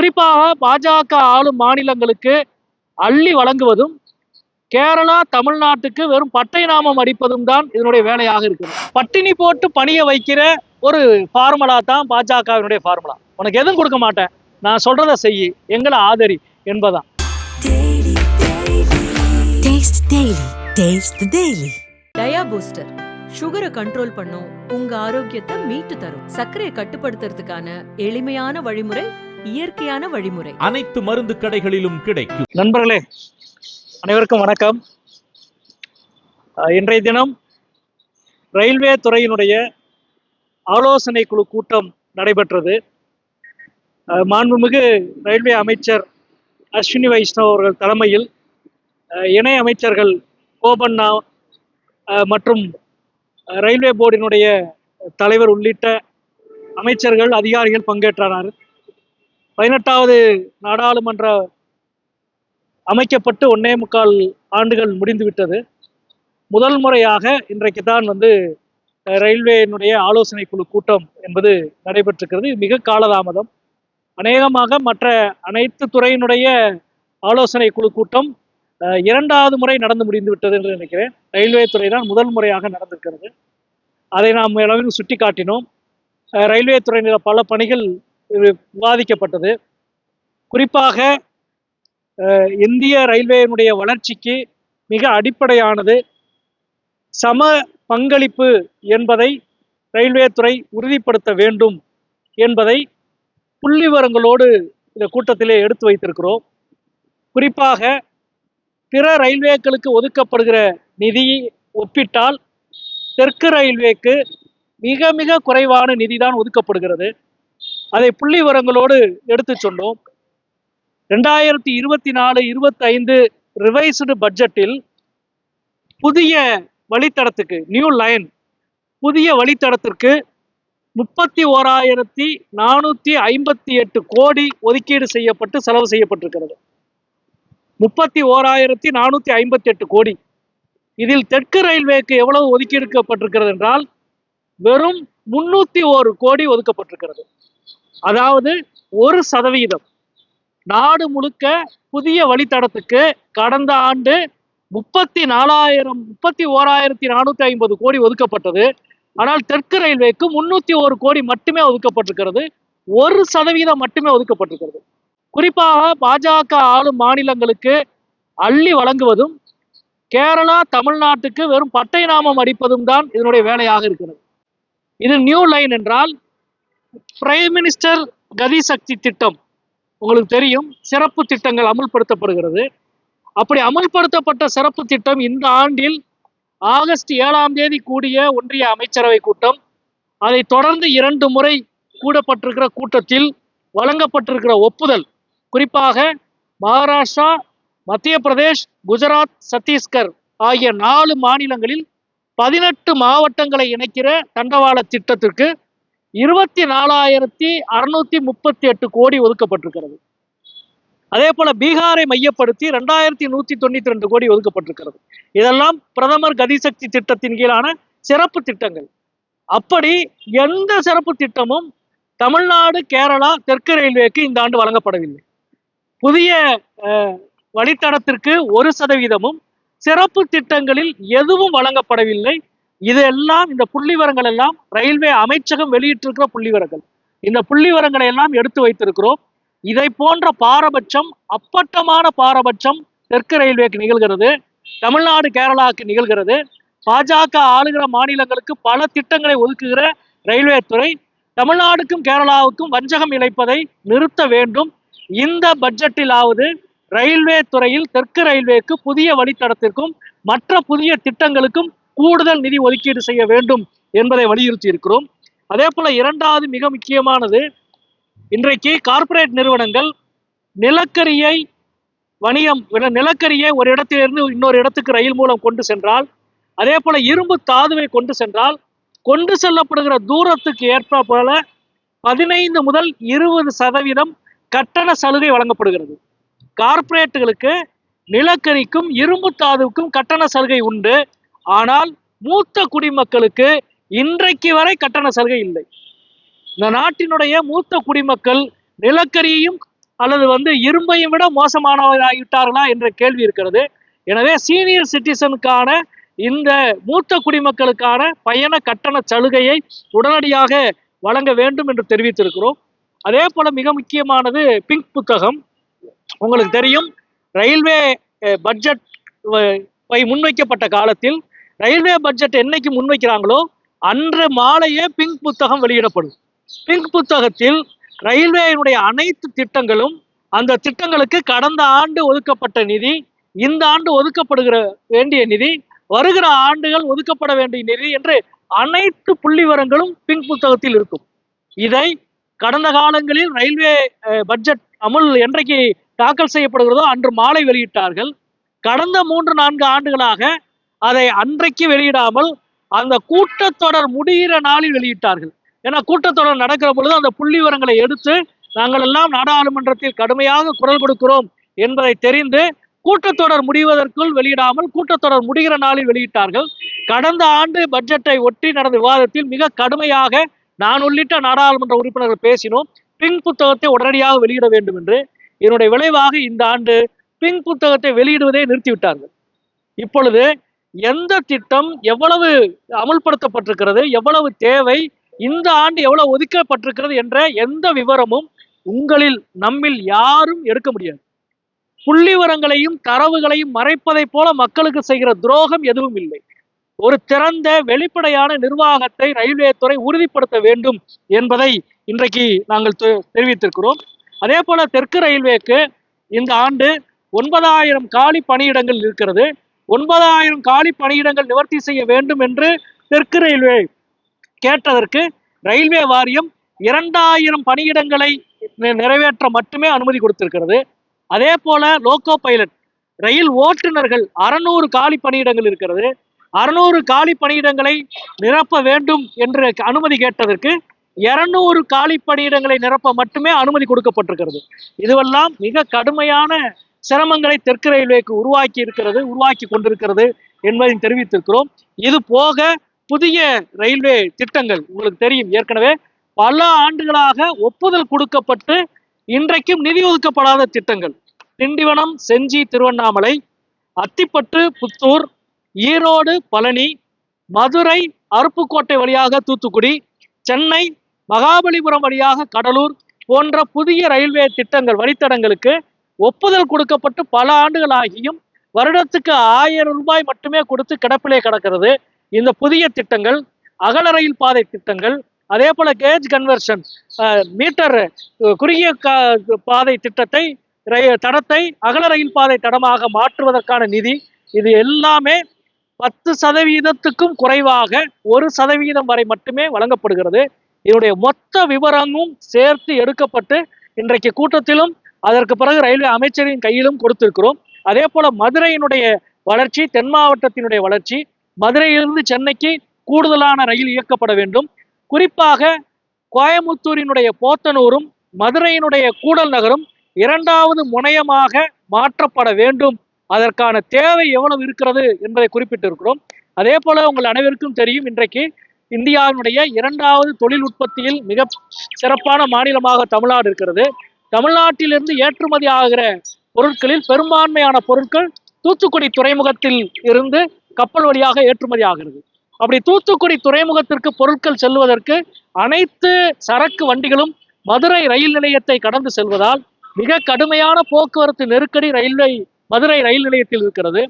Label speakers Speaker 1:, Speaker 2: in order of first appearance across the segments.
Speaker 1: குறிப்பாக பாஜக ஆளும் மாநிலங்களுக்கு அள்ளி வழங்குவதும் கேரளா தமிழ்நாட்டுக்கு வெறும் பட்டை நாமம் அடிப்பதும் தான் இதனுடைய வேலையாக இருக்கிறது. பட்டினி போட்டு பணிய வைக்கிற ஒரு ஃபார்முலா தான் பாஜகவினுடைய ஃபார்முலா உனக்கு எதுவும் கொடுக்க மாட்டேன். நான் சொல்றதை செய் எங்களை ஆதரி என்பதான்
Speaker 2: Daily, daily.
Speaker 3: Taste Daily. Taste the Daily.
Speaker 4: Dia booster சுகரை கண்ட்ரோல் பண்ணும். உங்க ஆரோக்கியத்தை மீட்டு தரும். சர்க்கரையை கட்டுப்படுத்துறதுக்கான எளிமையான வழிமுறை இயற்கையான வழிமுறை.
Speaker 5: அனைத்து மருந்து கடைகளிலும் கிடைக்கும்.
Speaker 1: நண்பர்களே அனைவருக்கும் வணக்கம். இன்றைய தினம் ரயில்வே துறையினுடைய ஆலோசனை குழு கூட்டம் நடைபெற்றது. மாண்புமிகு ரயில்வே அமைச்சர் அஸ்வினி வைஷ்ணவ் அவர்கள் தலைமையில் இணை அமைச்சர்கள் கோபண்ணா மற்றும் ரயில்வே போர்டினுடைய தலைவர் உள்ளிட்ட அமைச்சர்கள் அதிகாரிகள் பங்கேற்றனர் பதினெட்டாவது நாடாளுமன்ற அமைக்கப்பட்டு ஒன்னே முக்கால் ஆண்டுகள் முடிந்துவிட்டது. முதல் முறையாக இன்றைக்கு தான் வந்து ரயில்வேயினுடைய ஆலோசனை குழு கூட்டம் என்பது நடைபெற்றிருக்கிறது. இது மிக காலதாமதம். அநேகமாக மற்ற அனைத்து துறையினுடைய ஆலோசனை குழு கூட்டம் இரண்டாவது முறை நடந்து முடிந்து விட்டது என்று நினைக்கிறேன். ரயில்வே துறை தான் முதல் முறையாக நடந்திருக்கிறது. அதை நாம் அளவில் சுட்டி காட்டினோம் ரயில்வே துறையினர் பல பணிகள் விவாதிக்கப்பட்டது. குறிப்பாக இந்திய ரயில்வேயினுடைய வளர்ச்சிக்கு மிக அடிப்படையானது. சம பங்களிப்பு என்பதை ரயில்வே துறை உறுதிப்படுத்த வேண்டும் என்பதை புள்ளிவரங்களோடு இந்த கூட்டத்திலே எடுத்து வைத்திருக்கிறோம். குறிப்பாக பிற ரயில்வேக்களுக்கு ஒதுக்கப்படுகிற நிதி ஒப்பிட்டால் தெற்கு ரயில்வேக்கு மிக மிக குறைவான நிதி தான் ஒதுக்கப்படுகிறது. அதை புள்ளிவரங்களோடு எடுத்து சொன்னோம். ரெண்டாயிரத்தி இருபத்தி நாலு இருபத்தி ஐந்து ரிவைஸ்டு பட்ஜெட்டில் புதிய வழித்தடத்துக்கு நியூ லைன் புதிய வழித்தடத்திற்கு முப்பத்தி ஓராயிரத்தி நானூற்றி ஐம்பத்தி எட்டு கோடி ஒதுக்கீடு செய்யப்பட்டு செலவு செய்யப்பட்டிருக்கிறது. முப்பத்தி ஓராயிரத்தி நானூற்றி ஐம்பத்தி எட்டு கோடி. இதில் தெற்கு ரயில்வேக்கு எவ்வளவு ஒதுக்கீடுக்கப்பட்டிருக்கிறது என்றால் வெறும் முன்னூத்தி ஒரு கோடி ஒதுக்கப்பட்டிருக்கிறது. அதாவது ஒரு சதவீதம் நாடு முழுக்க புதிய வழித்தடத்துக்கு கடந்த ஆண்டு முப்பத்தி நாலாயிரம் முப்பத்தி ஓராயிரத்தி நானூத்தி ஐம்பது கோடி ஒதுக்கப்பட்டது. ஆனால் தெற்கு ரயில்வேக்கு முன்னூத்தி ஒரு கோடி மட்டுமே ஒதுக்கப்பட்டிருக்கிறது. ஒரு சதவீதம் மட்டுமே ஒதுக்கப்பட்டிருக்கிறது. குறிப்பாக பாஜக ஆளும் மாநிலங்களுக்கு அள்ளி வழங்குவதும் கேரளா தமிழ்நாட்டுக்கு வெறும் பட்டை நாமம் அடிப்பதும் தான் இதனுடைய வேலையாக இருக்கிறது. இது நியூ லைன் என்றால் பிரைம் மினிஸ்டர் கதி சக்தி திட்டம் உங்களுக்கு தெரியும். சிறப்பு திட்டங்கள் அமுல்படுத்தப்படுகிறது. அப்படி அமல்படுத்தப்பட்ட சிறப்பு திட்டம் இந்த ஆண்டில் ஆகஸ்ட் ஏழாம் தேதி கூடிய ஒன்றிய அமைச்சரவை கூட்டம். அதை தொடர்ந்து இரண்டு முறை கூடப்பட்டிருக்கிற கூட்டத்தில் வழங்கப்பட்டிருக்கிற ஒப்புதல் குறிப்பாக மகாராஷ்டிரா மத்திய பிரதேஷ் குஜராத் சத்தீஸ்கர் ஆகிய நாலு மாநிலங்களில் பதினெட்டு மாவட்டங்களை இணைக்கிற தண்டவாள திட்டத்திற்கு இருபத்தி நாலாயிரத்தி அறுநூத்தி முப்பத்தி எட்டு கோடி ஒதுக்கப்பட்டிருக்கிறது. அதே போல பீகாரை மையப்படுத்தி ரெண்டாயிரத்தி நூத்தி தொண்ணூத்தி ரெண்டு கோடி ஒதுக்கப்பட்டிருக்கிறது. இதெல்லாம் பிரதமர் கதிசக்தி திட்டத்தின் கீழான சிறப்பு திட்டங்கள். அப்படி எந்த சிறப்பு திட்டமும் தமிழ்நாடு கேரளா தெற்கு ரயில்வேக்கு இந்த ஆண்டு வழங்கப்படவில்லை. புதிய வழித்தடத்திற்கு ஒரு சதவீதமும் சிறப்பு திட்டங்களில் எதுவும் வழங்கப்படவில்லை. இதெல்லாம் இந்த புள்ளிவரங்கள் எல்லாம் ரயில்வே அமைச்சகம் வெளியிட்டிருக்கிற புள்ளிவரங்கள். இந்த புள்ளிவரங்களை எல்லாம் எடுத்து வைத்திருக்கிறோம். இதை போன்ற பாரபட்சம் அப்பட்டமான பாரபட்சம் தெற்கு ரயில்வேக்கு நிகழ்கிறது. தமிழ்நாடு கேரளாவுக்கு நிகழ்கிறது. பாஜக ஆளுகிற மாநிலங்களுக்கு பல திட்டங்களை ஒதுக்குகிற ரயில்வே துறை தமிழ்நாடுக்கும் கேரளாவுக்கும் வஞ்சகம் இழைப்பதை நிறுத்த வேண்டும். இந்த பட்ஜெட்டிலாவது ரயில்வே துறையில் தெற்கு ரயில்வேக்கு புதிய வழித்தடத்திற்கும் மற்ற புதிய திட்டங்களுக்கும் கூடுதல் நிதி ஒதுக்கீடு செய்ய வேண்டும் என்பதை வலியுறுத்தி இருக்கிறோம் அதே போல இரண்டாவது மிக முக்கியமானது இன்றைக்கு கார்ப்பரேட் நிறுவனங்கள் நிலக்கரியை வணிகம் நிலக்கரியை ஒரு இடத்திலிருந்து இன்னொரு இடத்துக்கு ரயில் மூலம் கொண்டு சென்றால் அதே போல இரும்பு தாதுவை கொண்டு சென்றால் கொண்டு செல்லப்படுகிற தூரத்துக்கு ஏற்ப போல பதினைந்து முதல் இருபது சதவீதம் கட்டண சலுகை வழங்கப்படுகிறது. கார்ப்பரேட்டுகளுக்கு நிலக்கரிக்கும் இரும்பு தாதுவுக்கும் கட்டண சலுகை உண்டு. ஆனால் மூத்த குடிமக்களுக்கு இன்றைக்கு வரை கட்டண சலுகை இல்லை. இந்த நாட்டினுடைய மூத்த குடிமக்கள் நிலக்கரியையும் அல்லது வந்து இரும்பையும் விட மோசமானவராகிவிட்டார்களா என்ற கேள்வி இருக்கிறது. எனவே சீனியர் சிட்டிசனுக்கான இந்த மூத்த குடிமக்களுக்கான பயண கட்டண சலுகையை உடனடியாக வழங்க வேண்டும் என்று தெரிவித்திருக்கிறோம். அதே போல மிக முக்கியமானது பிங்க் புத்தகம். உங்களுக்கு தெரியும் ரயில்வே பட்ஜெட் வை முன்வைக்கப்பட்ட காலத்தில் ரயில்வே பட்ஜெட் என்னைக்கு முன்வைக்கிறாங்களோ அன்று மாலையே பிங்க் புத்தகம் வெளியிடப்படும். பிங்க் புத்தகத்தில் ரயில்வேயினுடைய அனைத்து திட்டங்களும் அந்த திட்டங்களுக்கு கடந்த ஆண்டு ஒதுக்கப்பட்ட நிதி இந்த ஆண்டு ஒதுக்கப்படுகிற வேண்டிய நிதி வருகிற ஆண்டுகள் ஒதுக்கப்பட வேண்டிய நிதி என்று அனைத்து புள்ளிவரங்களும் பிங்க் புத்தகத்தில் இருக்கும். இதை கடந்த காலங்களில் ரயில்வே பட்ஜெட் அமுல் என்றைக்கு தாக்கல் செய்யப்படுகிறதோ அன்று மாலை வெளியிட்டார்கள். கடந்த மூன்று நான்கு ஆண்டுகளாக அதை அன்றைக்கு வெளியிடாமல் அந்த கூட்டத்தொடர் முடிகிற நாளில் வெளியிட்டார்கள். ஏன்னா கூட்டத்தொடர் நடக்கிற பொழுது அந்த புள்ளி விவரங்களை எடுத்து நாங்கள் எல்லாம் நாடாளுமன்றத்தில் கடுமையாக குரல் கொடுக்கிறோம் என்பதை தெரிந்து கூட்டத்தொடர் முடிவதற்குள் வெளியிடாமல் கூட்டத்தொடர் முடிகிற நாளில் வெளியிட்டார்கள். கடந்த ஆண்டு பட்ஜெட்டை ஒட்டி நடந்த விவாதத்தில் மிக கடுமையாக நான் உள்ளிட்ட நாடாளுமன்ற உறுப்பினர்கள் பேசினோம். பின் புத்தகத்தை உடனடியாக வெளியிட வேண்டும் என்று. இதனுடைய விளைவாக இந்த ஆண்டு பின் புத்தகத்தை வெளியிடுவதை நிறுத்திவிட்டார்கள். இப்பொழுது எந்த திட்டம் எவ்வளவு அமுல்படுத்தப்பட்டிருக்கிறது எவ்வளவு தேவை இந்த ஆண்டு எவ்வளவு ஒதுக்கப்பட்டிருக்கிறது என்ற எந்த விவரமும் உங்களில் நம்மில் யாரும் எடுக்க முடியாது. புள்ளி விவரங்களையும் தரவுகளையும் மறைப்பதை போல மக்களுக்கு செய்கிற துரோகம் எதுவும் இல்லை. ஒரு திறந்த வெளிப்படையான நிர்வாகத்தை ரயில்வே துறை உறுதிப்படுத்த வேண்டும் என்பதை இன்றைக்கு நாங்கள் தெ- தெரிவித்திருக்கிறோம். அதே போல தெற்கு ரயில்வேக்கு இந்த ஆண்டு ஒன்பதாயிரம் காலி பணியிடங்கள் இருக்கிறது. ஒன்பதாயிரம் காலி பணியிடங்கள் நிவர்த்தி செய்ய வேண்டும் என்று தெற்கு ரயில்வே கேட்டதற்கு ரயில்வே வாரியம் இரண்டாயிரம் பணியிடங்களை நிறைவேற்ற மட்டுமே அனுமதி கொடுத்திருக்கிறது. அதே போல லோகோ பைலட் ரயில் ஓட்டுநர்கள் அறநூறு காலி பணியிடங்கள் இருக்கிறது. அறுநூறு காலி பணியிடங்களை நிரப்ப வேண்டும் என்று அனுமதி கேட்டதற்கு இருநூறு காலி பணியிடங்களை நிரப்ப மட்டுமே அனுமதி கொடுக்கப்பட்டிருக்கிறது. இதுவெல்லாம் மிக கடுமையான சிரமங்களை தெற்கு ரயில்வேக்கு உருவாக்கி இருக்கிறது உருவாக்கி கொண்டிருக்கிறது என்பதை தெரிவித்திருக்கிறோம். இது போக புதிய ரயில்வே திட்டங்கள் உங்களுக்கு தெரியும். ஏற்கனவே பல ஆண்டுகளாக ஒப்புதல் கொடுக்கப்பட்டு இன்றைக்கும் நிதி ஒதுக்கப்படாத திட்டங்கள். திண்டிவனம் செஞ்சி திருவண்ணாமலை அத்திப்பட்டு புத்தூர் ஈரோடு பழனி மதுரை அருப்புக்கோட்டை வழியாக தூத்துக்குடி சென்னை மகாபலிபுரம் வழியாக கடலூர் போன்ற புதிய ரயில்வே திட்டங்கள் வழித்தடங்களுக்கு ஒப்புதல் கொடுக்கப்பட்டு பல ஆண்டுகள் ஆகியும் வருடத்துக்கு ஆயிரம் ரூபாய் மட்டுமே கொடுத்து கிடப்பிலே கிடக்கிறது. இந்த புதிய திட்டங்கள் அகல ரயில் பாதை திட்டங்கள் அதே போல கேஜ் கன்வர்ஷன் மீட்டர் குறுகிய பாதை திட்டத்தை ரய- தடத்தை அகல ரயில் பாதை தடமாக மாற்றுவதற்கான நிதி இது எல்லாமே பத்து சதவீதத்துக்கும் குறைவாக ஒரு சதவீதம் வரை மட்டுமே வழங்கப்படுகிறது. இதனுடைய மொத்த விவரமும் சேர்த்து எடுக்கப்பட்டு இன்றைக்கு கூட்டத்திலும் அதற்கு பிறகு ரயில்வே அமைச்சரின் கையிலும் கொடுத்திருக்கிறோம். அதே போல மதுரையினுடைய வளர்ச்சி தென் மாவட்டத்தினுடைய வளர்ச்சி மதுரையிலிருந்து சென்னைக்கு கூடுதலான ரயில் இயக்கப்பட வேண்டும். குறிப்பாக கோயமுத்தூரினுடைய போத்தனூரும் மதுரையினுடைய கூடல் நகரும் இரண்டாவது முனையமாக மாற்றப்பட வேண்டும். அதற்கான தேவை எவ்வளவு இருக்கிறது என்பதை குறிப்பிட்டிருக்கிறோம். அதே போல உங்கள் அனைவருக்கும் தெரியும் இன்றைக்கு இந்தியாவினுடைய இரண்டாவது தொழில் உற்பத்தியில் மிக சிறப்பான மாநிலமாக தமிழ்நாடு இருக்கிறது. தமிழ்நாட்டிலிருந்து ஏற்றுமதி ஆகிற பொருட்களில் பெரும்பான்மையான பொருட்கள் தூத்துக்குடி துறைமுகத்தில் இருந்து கப்பல் வழியாக ஏற்றுமதி ஆகிறது. அப்படி தூத்துக்குடி துறைமுகத்திற்கு பொருட்கள் செல்வதற்கு அனைத்து சரக்கு வண்டிகளும் மதுரை ரயில் நிலையத்தை கடந்து செல்வதால் மிக கடுமையான போக்குவரத்து நெருக்கடி ரயில்வே மதுரை ரயில் நிலையத்தில் இருக்கிறது.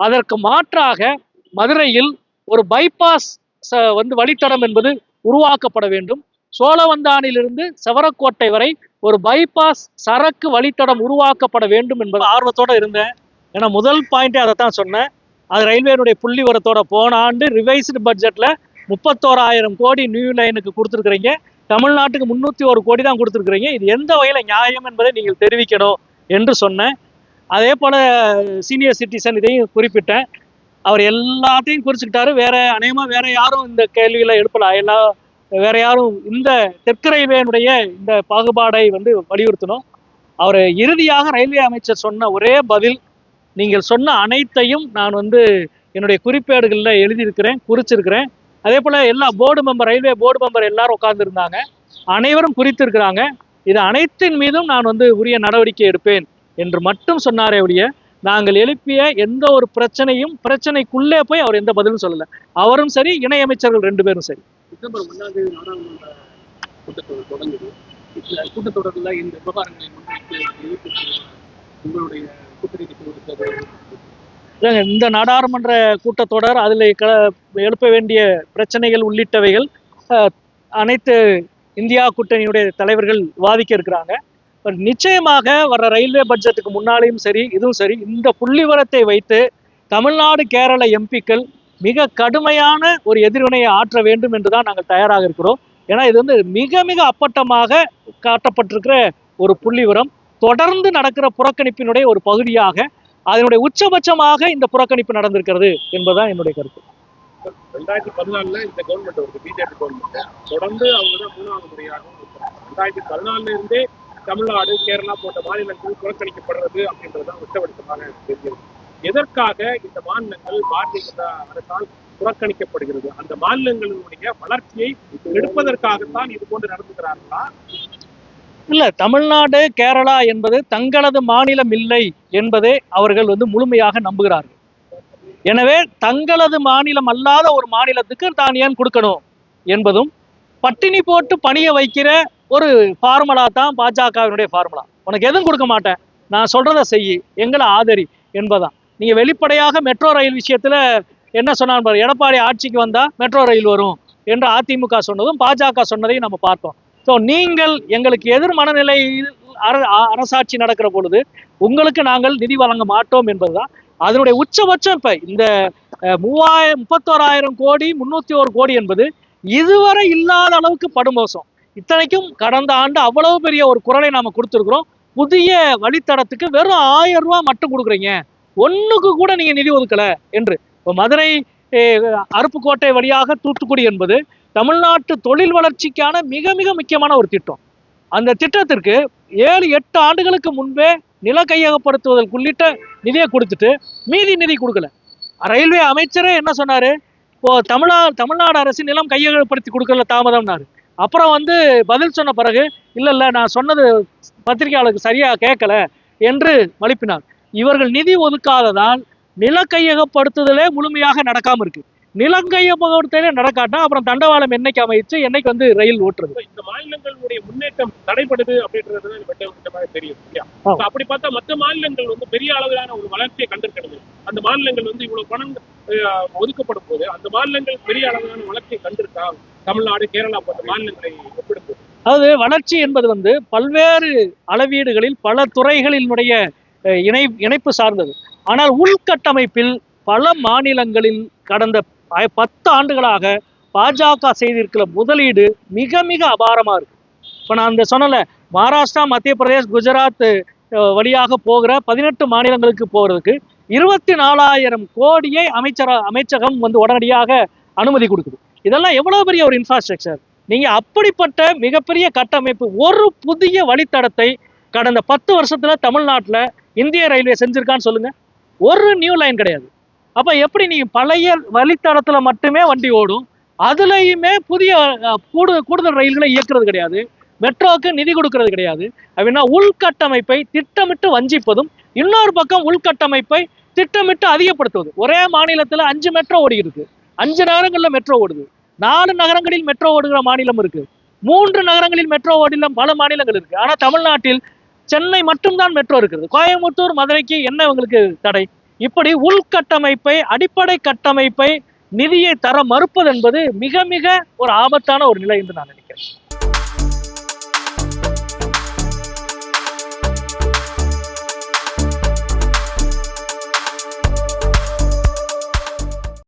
Speaker 1: அதற்கு மாற்றாக மதுரையில் ஒரு பைபாஸ் வந்து வழித்தடம் என்பது உருவாக்கப்பட வேண்டும். சோழவந்தானிலிருந்து செவரக்கோட்டை வரை ஒரு பைபாஸ் சரக்கு வழித்தடம் உருவாக்கப்பட வேண்டும் என்பது ஆர்வத்தோட இருந்தேன். ஏன்னா முதல் பாயிண்டே அதை தான் சொன்னேன். அது ரயில்வேனுடைய புள்ளி வரத்தோட போன ஆண்டு ரிவைஸ்டு பட்ஜெட்ல முப்பத்தோராயிரம் கோடி நியூ லைனுக்கு கொடுத்துருக்குறீங்க. தமிழ்நாட்டுக்கு முன்னூத்தி ஒரு கோடி தான் கொடுத்துருக்குறீங்க. இது எந்த வகையில நியாயம் என்பதை நீங்கள் தெரிவிக்கணும் என்று சொன்னேன். அதே போல சீனியர் சிட்டிசன் இதையும் குறிப்பிட்டேன். அவர் எல்லாத்தையும் குறிச்சுக்கிட்டாரு. வேற அநேகமா வேற யாரும் இந்த கேள்வியில எழுப்பல. எல்லா வேற யாரும் இந்த தெற்கு ரயில்வேனுடைய இந்த பாகுபாடை வந்து வலியுறுத்தணும். அவர் இறுதியாக ரயில்வே அமைச்சர் சொன்ன ஒரே பதில் நீங்கள் சொன்ன அனைத்தையும் நான் வந்து என்னுடைய குறிப்பேடுகளில் எழுதியிருக்கிறேன் குறிச்சிருக்கிறேன். அதே போல் எல்லா board member railway board member எல்லாரும் உட்கார்ந்துருந்தாங்க. அனைவரும் குறித்திருக்கிறாங்க. இது அனைத்தின் மீதும் நான் வந்து உரிய நடவடிக்கை எடுப்பேன் என்று மட்டும் சொன்னாரே ஒழிய நாங்கள் எழுப்பிய எந்த ஒரு பிரச்சனையும் பிரச்சனைக்குள்ளே போய் அவர் எந்த பதிலும் சொல்லலை. அவரும் சரி இணையமைச்சர்கள் ரெண்டு பேரும் சரி.
Speaker 6: டிசம்பர் ஒன்றாம் தேதி நாடாளுமன்ற கூட்டத்தொடர் தொடங்குது. இந்த கூட்டத்தொடரில் இந்த விவகாரங்களை முன்வைத்து எதிர்ப்பு உங்களுடைய கூட்டணி கொடுத்தது
Speaker 1: இந்த நாடாளுமன்ற கூட்டத்தொடர் அதில் க எழுப்ப வேண்டிய பிரச்சனைகள் உள்ளிட்டவைகள் அனைத்து இந்தியா கூட்டணியுடைய தலைவர்கள் விவாதிக்க இருக்கிறாங்க. நிச்சயமாக வர ரயில்வே பட்ஜெட்டுக்கு முன்னாலேயும் சரி இதுவும் சரி இந்த புள்ளிவரத்தை வைத்து தமிழ்நாடு கேரள எம்பிக்கள் மிக கடுமையான ஒரு எதிர்வினையை ஆற்ற வேண்டும் என்று தான் நாங்கள் தயாராக இருக்கிறோம். ஏன்னா இது வந்து மிக மிக அப்பட்டமாக காட்டப்பட்டிருக்கிற ஒரு புள்ளிவிவரம். தொடர்ந்து நடக்கிற புறக்கணிப்பினுடைய ஒரு பகுதியாக அதனுடைய உச்சபட்சமாக இந்த புறக்கணிப்பு நடந்திருக்கிறது என்பதுதான் என்னுடைய கருத்து.
Speaker 6: ரெண்டாயிரத்தி பதினாலுல இந்த கவர்மெண்ட் வருது பிஜேபி கவர்மெண்ட் தொடர்ந்து அவங்க தான் மூணாவது முறையாக ரெண்டாயிரத்தி பதினாலுல இருந்தே தமிழ்நாடு கேரளா போன்ற மாநிலங்கள் புறக்கணிக்கப்படுறது அப்படின்றதுதான் உச்சபட்சமாக தெரிகிறது எதற்காக இந்த மாநிலங்கள் பாரதிய ஜனதா அரசால் புறக்கணிக்கப்படுகிறது? அந்த மாநிலங்களினுடைய வளர்ச்சியை எடுப்பதற்காகத்தான் இது போன்று நடந்துகிறார்களா?
Speaker 1: இல்ல தமிழ்நாடு கேரளா என்பது தங்களது மாநிலம் இல்லை என்பதை அவர்கள் வந்து முழுமையாக நம்புகிறார்கள். எனவே தங்களது மாநிலம் அல்லாத ஒரு மாநிலத்துக்கு தான் ஏன் கொடுக்கணும் என்பதும் பட்டினி போட்டு பணிய வைக்கிற ஒரு ஃபார்முலா தான் பாஜகவினுடைய ஃபார்முலா உனக்கு எதுவும் கொடுக்க மாட்டேன். நான் சொல்றதை செய் எங்களை ஆதரி என்பதான் நீங்க வெளிப்படையாக மெட்ரோ ரயில் விஷயத்துல என்ன சொன்னார் எடப்பாடி ஆட்சிக்கு வந்தா மெட்ரோ ரயில் வரும் என்று அதிமுக சொன்னதும் பாஜக சொன்னதையும் நம்ம பார்த்தோம். ஸோ நீங்கள் எங்களுக்கு எதிர் மனநிலையில் அர- அ- அரசாட்சி நடக்கிற பொழுது உங்களுக்கு நாங்கள் நிதி வழங்க மாட்டோம் என்பதுதான். அதனுடைய உச்சபட்சம் இப்ப இந்த மூவாயிரம் முப்பத்தோராயிரம் கோடி முன்னூத்தி ஒரு கோடி என்பது இதுவரை இல்லாத அளவுக்கு படுமோசம். இத்தனைக்கும் கடந்த ஆண்டு அவ்வளவு பெரிய ஒரு குரலை நாம கொடுத்துருக்குறோம். புதிய வழித்தடத்துக்கு வெறும் ஆயிரம் ரூபாய் மட்டும் கொடுக்குறீங்க. ஒன்றுக்கு கூட நீங்கள் நிதி ஒதுக்கல என்று. இப்போ மதுரை அருப்புக்கோட்டை வழியாக தூத்துக்குடி என்பது தமிழ்நாட்டு தொழில் வளர்ச்சிக்கான மிக மிக முக்கியமான ஒரு திட்டம். அந்த திட்டத்திற்கு ஏழு எட்டு ஆண்டுகளுக்கு முன்பே நில கையகப்படுத்துவதற்கு உள்ளிட்ட நிதியை கொடுத்துட்டு மீதி நிதி கொடுக்கல. ரயில்வே அமைச்சரே என்ன சொன்னார்? இப்போ தமிழா தமிழ்நாடு அரசு நிலம் கையகப்படுத்தி கொடுக்கல தாமதம்னாரு. அப்புறம் வந்து பதில் சொன்ன பிறகு இல்லை இல்லை நான் சொன்னது பத்திரிகையாளருக்கு சரியாக கேட்கல என்று மழுப்பினார் இவர்கள் நிதி ஒதுக்காததால் நில கையகப்படுத்துதலே முழுமையாக நடக்காம இருக்கு. நிலம் கையகப்படுத்தலே நடக்காட்டா அப்புறம் தண்டவாளம் என்னைக்கு அமைச்சு என்னைக்கு வந்து ரயில் ஓட்டுறது?
Speaker 6: இந்த மாநிலங்களுடைய முன்னேற்றம் தடைபடுது அப்படின்றது தெரியும் அப்படி பார்த்தா மற்ற மாநிலங்கள் வந்து பெரிய அளவிலான ஒரு வளர்ச்சியை கண்டிருக்கிறது அந்த மாநிலங்கள் வந்து இவ்வளவு பணம் ஒதுக்கப்படும் போது அந்த மாநிலங்கள் பெரிய அளவிலான வளர்ச்சியை கண்டிருக்கா? தமிழ்நாடு கேரளா போன்ற மாநிலங்களை ஒப்பிடும்போது.
Speaker 1: அதாவது வளர்ச்சி என்பது வந்து பல்வேறு அளவீடுகளில் பல துறைகளினுடைய இணை இணைப்பு சார்ந்தது. ஆனால் உள்கட்டமைப்பில் பல மாநிலங்களில் கடந்த பத்து ஆண்டுகளாக பாஜக செய்திருக்கிற முதலீடு மிக மிக அபாரமா இருக்கு. இப்போ நான் அந்த சொன்னல மகாராஷ்டிரா மத்திய பிரதேஷ் குஜராத் வழியாக போகிற பதினெட்டு மாநிலங்களுக்கு போகிறதுக்கு இருபத்தி நாலாயிரம் கோடியை அமைச்சர அமைச்சகம் வந்து உடனடியாக அனுமதி கொடுக்குது. இதெல்லாம் எவ்வளவு பெரிய ஒரு இன்ஃப்ராஸ்ட்ரக்சர் நீங்க அப்படிப்பட்ட மிகப்பெரிய கட்டமைப்பு ஒரு புதிய வழித்தடத்தை கடந்த பத்து வருஷத்துல தமிழ்நாட்டில் இந்திய ரயில்வே செஞ்சுருக்கான்னு சொல்லுங்கள் ஒரு நியூ லைன் கிடையாது. அப்போ எப்படி நீங்கள் பழைய வழித்தடத்தில் மட்டுமே வண்டி ஓடும்? அதுலேயுமே புதிய கூடு கூடுதல் ரயில்களை இயக்குறது கிடையாது. மெட்ரோவுக்கு நிதி கொடுக்கறது கிடையாது. அப்படின்னா உள்கட்டமைப்பை திட்டமிட்டு வஞ்சிப்பதும் இன்னொரு பக்கம் உள்கட்டமைப்பை திட்டமிட்டு அதிகப்படுத்துவது. ஒரே மாநிலத்தில் அஞ்சு மெட்ரோ ஓடிக்கிட்டு அஞ்சு நகரங்களில் மெட்ரோ ஓடுது. நாலு நகரங்களில் மெட்ரோ ஓடுகிற மாநிலம் இருக்குது மூன்று நகரங்களில் மெட்ரோ ஓடில பல மாநிலங்கள் இருக்குது ஆனால் தமிழ்நாட்டில் சென்னை மட்டும்தான் மெட்ரோ இருக்குது. கோயம்புத்தூர் மதுரைக்கு என்ன உங்களுக்கு தடை? இப்படி உள்கட்டமைப்பை அடிப்படை கட்டமைப்பை நிதியை தர மறுப்பது என்பது மிக மிக ஒரு ஆபத்தான ஒரு நிலை என்று நான் நினைக்கிறேன்.